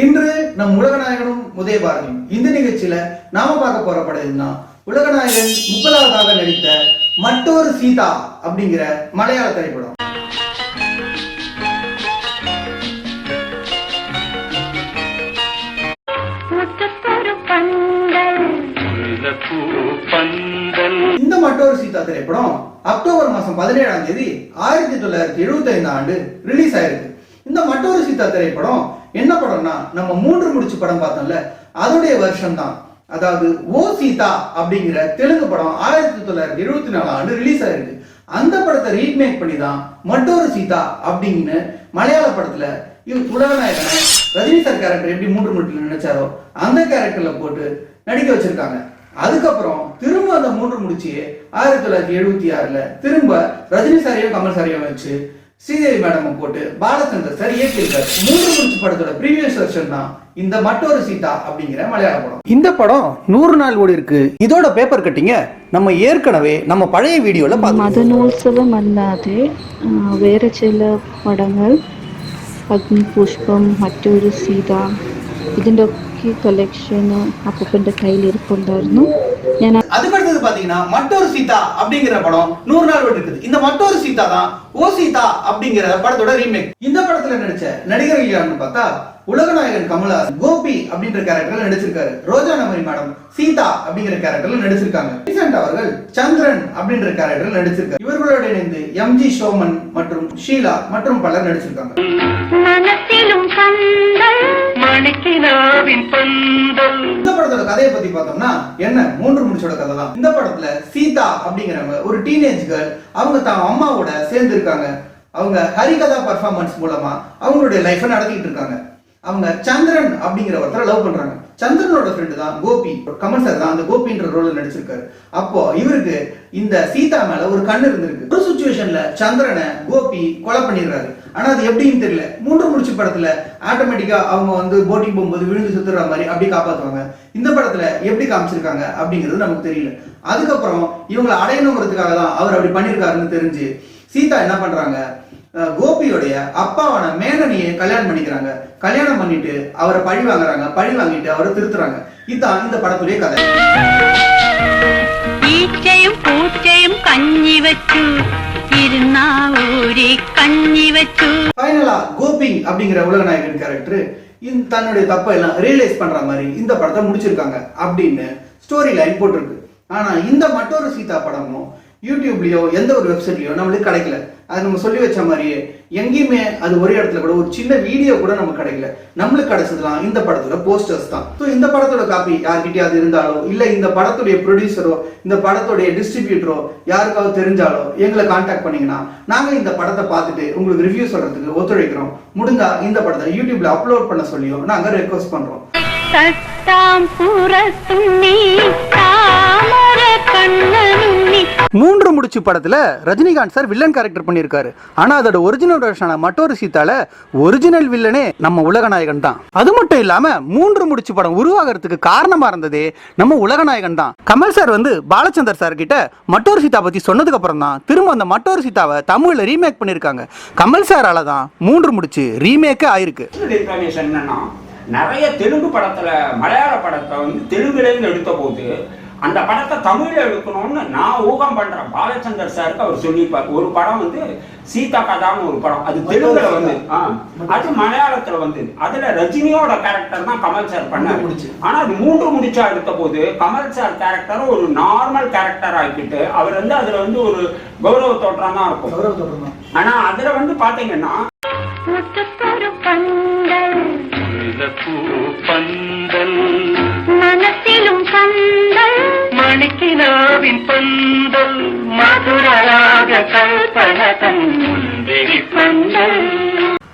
இன்று நம் உலகநாயகனும் உதய பாரதியும் இந்த நிகழ்ச்சியில நாம பார்க்க போற படம் எதுனா உலகநாயகன் முப்பதாவதாக நடித்த மற்றொரு சீதா அப்படிங்கிற மலையாள திரைப்படம். இந்த மற்றொரு சீதா திரைப்படம் அக்டோபர் மாசம் பதினேழாம் தேதி ஆயிரத்தி தொள்ளாயிரத்தி எழுபத்தி ஐந்து ஆண்டு ரிலீஸ் ஆயிருக்கு. இந்த மற்றொரு சீதா திரைப்படம் என்ன படம்னா நம்ம மூன்று முடிச்சு படம் பார்த்தோம்ல அதோடைய வருஷம் தான். அதாவது ஓ சீதா அப்படிங்கிற தெலுங்கு படம் ஆயிரத்தி தொள்ளாயிரத்தி எழுபத்தி நாலாம் ஆண்டு ரிலீஸ் ஆயிருக்கு. அந்த படத்தை ரீமேக் பண்ணி தான் மற்றொரு சீதா அப்படின்னு மலையாள படத்துல இவ் உலகநாயகனை ரஜினி சார் கேரக்டர் எப்படி மூன்று முடிச்சுல நினைச்சாரோ அந்த கேரக்டர்ல போட்டு நடிக்க வச்சிருக்காங்க. அதுக்கப்புறம் திரும்ப அந்த மூன்று முடிச்சியே ஆயிரத்தி தொள்ளாயிரத்தி எழுபத்தி ஆறுல திரும்ப ரஜினி சாரையும் கமல் சாரையும் வச்சு ஸ்ரீதேவி மேடம் போட்டு பாலச்சந்தர் சார் இயக்கியிருக்காரு மூன்று முடிச்சு படத்தோட ப்ரீவியஸ் வெர்ஷன் தான் இந்த மற்றொரு சீதா அப்படிங்கிற மலையாள படம் இந்த படம் நூறு நாள் ஓடி இருக்கு இதோட பேப்பர் கட்டிங்க நம்ம ஏற்கனவே நம்ம பழைய வீடியோல பார்த்தோம் മദനോത്സവം അല്ലാതെ ആ, വേറെ ചില പടങ്ങൾ അഗ്നിപുഷ്പം മറ്റൊരു സീത ഇതിൻ്റെ ഒക്കെ കളക്ഷന് അപ്പൂപ്പൻ്റെ കയ്യിൽ ഇരിപ്പുണ്ടായിരുന്നു ഞാൻ அதுக்கு அடுத்தது பாத்தீங்கன்னா மற்றொரு சீதா அப்படிங்கிற படம் நூறு நாள் ஓடி இருக்குது இந்த மற்றொரு சீதா தான் ஓ சீதா அப்படிங்கிற படத்தோட ரீமேக் இந்த படத்துல நடிச்ச நடிகர்கள் யாருன்னு பார்த்தா உலகநாயகன் கமலஹாசன் கோபி அப்படின்ற கேரக்டர்ல நடிச்சிருக்காரு ரோஜா நமரி மேடம் சீதா அப்படிங்கிற கேரக்டர்ல நடிச்சிருக்காங்க ரீசெண்ட் அவர்கள் சந்திரன் அப்படின்ற கேரக்டர்ல நடிச்சிருக்காரு இவர்களோட இணைந்து எம்ஜி சோமன் மற்றும் ஷீலா மற்றும் பலர் நடிச்சிருக்காங்க கதையை பத்தி பார்த்தோம்னா என்ன? மூன்று முடிச்சோட கதை தான். இந்த படத்துல சீதா அப்படிங்கிறவங்க ஒரு டீனேஜ் கேர்ள் அவங்க தான் அம்மாவோட சேர்ந்து இருக்காங்க அவங்க ஹரிகதா பர்ஃபார்மன்ஸ் மூலமா அவங்களுடைய லைஃபை நடத்திட்டு இருக்காங்க. அவங்க சந்திரன் அப்படிங்கிற ஒருத்தரை லவ் பண்றாங்க. சந்திரனோட ஃப்ரெண்டு தான் கோபி. கமல் சார் தான் அந்த கோபின்ற ரோல் நடிச்சிருக்காரு. அப்போ இவருக்கு இந்த சீதா மேல ஒரு கண்ணு இருந்திருக்கு. ஒரு சுச்சுவேஷன்ல சந்திரனை கோபி கொலை பண்ணிடுறாரு. ஆனால் அது எப்படின்னு தெரியல. மூன்று முடிச்சு படத்தில் ஆட்டோமேட்டிக்காக அவங்க வந்து போட்டிங் போகும்போது விழுந்து சுத்துற மாதிரி அப்படி காப்பாற்றுவாங்க இந்த படத்தில் எப்படி காமிச்சிருக்காங்க அப்படிங்கிறது நமக்கு தெரியல. அதுக்கப்புறம் இவங்களை அடையணுங்கிறதுக்காக தான் அவர் அப்படி பண்ணியிருக்காருன்னு தெரிஞ்சு சீதா என்ன பண்ணுறாங்க கோபியோடைய அப்பாவான மேனனியை கல்யாணம் பண்ணிக்கிறாங்க. கல்யாணம் பண்ணிட்டு அவரை பழி வாங்குறாங்க. பழி வாங்கிட்டு அவரை திருத்துறாங்க. இதுதான் இந்த படத்துடைய கதை. பூச்சையும் கஞ்சி வச்சு திருநாவூரி கஞ்சி வச்சு. ஃபைனலா கோபிங் கேரக்டர் தன்னுடைய தப்பை எல்லாம் ரியலைஸ் பண்ற மாதிரி இந்த படத்தை முடிச்சிருக்காங்க அப்படின்னு ஸ்டோரி லைன் போட்டிருக்கு. ஆனா இந்த மற்றொரு சீதா படமும் யூடியூப்லேயோ எந்த ஒரு வெப்சைட்லையோ நம்மளுக்கு கிடைக்கல. அது நம்ம சொல்லி வச்ச மாதிரியே எங்கேயுமே அது ஒரே இடத்துல கூட ஒரு சின்ன வீடியோ கூட நமக்கு கிடைக்கல. நம்மளுக்கு கிடைச்சதுலாம் இந்த படத்தோட போஸ்டர்ஸ் தான். ஸோ இந்த படத்தோட காப்பி யார்கிட்டயே அது இருந்தாலோ இல்லை இந்த படத்துடைய ப்ரொடியூசரோ இந்த படத்துடைய டிஸ்ட்ரிபியூட்டரோ யாருக்காவது தெரிஞ்சாலோ எங்களை காண்டாக்ட் பண்ணீங்கன்னா நாங்கள் இந்த படத்தை பார்த்துட்டு உங்களுக்கு ரிவ்யூ சொல்கிறதுக்கு ஒத்துழைக்கிறோம். முடிஞ்சா இந்த படத்தை யூடியூப்ல அப்லோட் பண்ண சொல்லியோ நாங்கள் ரெக்வஸ்ட் பண்றோம். தட்டாம் புறத்தும் நீ தாமர கண்ணன் மூன்று முடிச்சு படத்துல ரஜினிகாந்த் சார் வில்லன் கேரக்டர் பண்ணியிருக்காரு. ஆனா அதோட ஒரிஜினல் வருஷனான மற்றொரு சீத்தால ஒரிஜினல் வில்லனே நம்ம உலகநாயகன் தான். அது மட்டும் இல்லாம மூன்று முடிச்சு படம் உருவாகிறதுக்கு காரணமா இருந்ததே நம்ம உலகநாயகன் தான். கமல் சார் வந்து பாலச்சந்தர் சார் கிட்ட மற்றொரு சீதா பத்தி சொன்னதுக்கு அப்புறம் தான் திரும்ப அந்த மற்றொரு சீதாவை தமிழ்ல ரீமேக் பண்ணியிருக்காங்க. கமல் சாரால தான் மூன்று முடிச்சு ரீமேக்கே ஆயிருக்கு. நிறைய தெலுங்கு படத்துல மலையாள படத்தை வந்து தெலுங்குலேருந்து எடுத்த போது அந்த படத்தை தமிழ்ல எடுக்கணும்னு நான் ஊகம் பண்றேன். பாலச்சந்தர் சாருக்கு அவர் சொல்லியிருப்பார். ஒரு படம் வந்து சீதா கதான்னு ஒரு படம். அது தெலுங்குல வந்து அது மலையாளத்துல வந்து. அதுல ரஜினியோட கேரக்டர் தான் கமல் சார் முடிச்சு. ஆனா அது மூன்று முடிச்சா எடுத்த போது கமல் சார் கேரக்டரை ஒரு நார்மல் கேரக்டர் ஆக்கிட்டு அவர் வந்து அதுல வந்து ஒரு கௌரவ தோற்றம் தான் இருக்கும். ஆனா அதுல வந்து பாத்தீங்கன்னா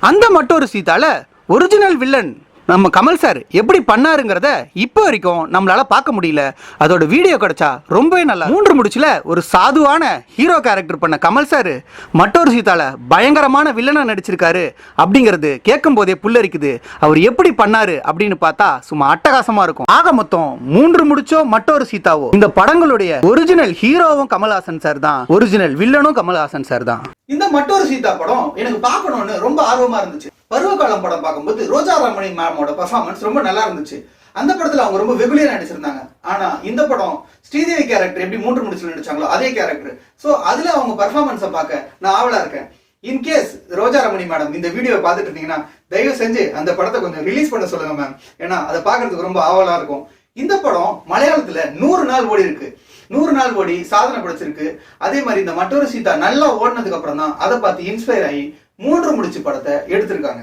அந்த மற்றொரு சீதால ஒரிஜினல் வில்லன் நம்ம கமல் சார் எப்படி பண்ணாருங்கிறத இப்போ வரைக்கும் நம்மளால பார்க்க முடியல. அதோட வீடியோ கிடைச்சா ரொம்பவே நல்லா மூன்று முடிச்சுல ஒரு சாதுவான ஹீரோ கேரக்டர் பண்ண கமல் சார் மற்றொரு சீதால பயங்கரமான வில்லனா நடிச்சிருக்காரு அப்படிங்கிறது கேட்கும் போதே புல்லரிக்குது. அவர் எப்படி பண்ணாரு அப்படின்னு பார்த்தா சும்மா அட்டகாசமா இருக்கும். ஆக மொத்தம் மூன்று முடிச்சோ மற்றொரு சீதாவோ. இந்த படங்களுடைய ஒரிஜினல் ஹீரோவும் கமல்ஹாசன் சார் தான். ஒரிஜினல் வில்லனும் கமல்ஹாசன் சார் தான். இந்த மற்றொரு சீதா படம் எனக்கு பார்க்கணும்னு ரொம்ப ஆர்வமா இருந்துச்சு. பருவகாலம் படம் பார்க்கும்போது ரோஜா ரமணி மேமோட பர்ஃபார்மன்ஸ் ரொம்ப நல்லா இருந்துச்சு. அந்த படத்துல அவங்க ரொம்ப வெகுலியா நடிச்சிருந்தாங்க. ஆனா இந்த படம் ஸ்ரீதேவி கேரக்டர் எப்படி மூன்று முடிச்சுல நடிச்சாங்களோ அதே கேரக்டர் ஸோ அதுல அவங்க பர்ஃபார்மன்ஸை பார்க்க நான் ஆவலா இருக்கேன். In case Roja Ramani madam இந்த வீடியோ பார்த்துட்டு இருந்தீங்கன்னா தயவு செஞ்சு அந்த படத்தை கொஞ்சம் ரிலீஸ் பண்ண சொல்லுங்க மேம் ஏன்னா அதை பார்க்கறதுக்கு ரொம்ப ஆவலா இருக்கும். இந்த படம் மலையாளத்துல நூறு நாள் ஓடி இருக்கு. நூறு நாள் ஓடி சாதனை படைச்சிருக்கு. அதே மாதிரி இந்த மற்றொரு சீதா நல்லா ஓடினதுக்கு அப்புறம் தான் அதை பார்த்து இன்ஸ்பயர் ஆகி மூன்று முடிச்சு படத்தை எடுத்திருக்காங்க.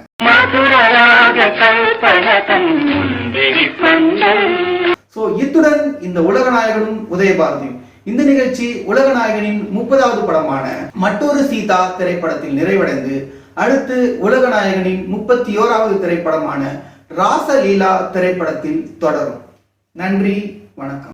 சோ இத்துடன் இந்த உலகநாயகனும் உதயபாரதியும். இந்த நிகழ்ச்சி உலகநாயகனின் முப்பதாவது படமான மற்றொரு சீதா திரைப்படத்தில் நிறைவடைந்து அடுத்து உலகநாயகனின் முப்பத்தி ஓராவது திரைப்படமான ராசலீலா திரைப்படத்தில் தொடரும். நன்றி வணக்கம்.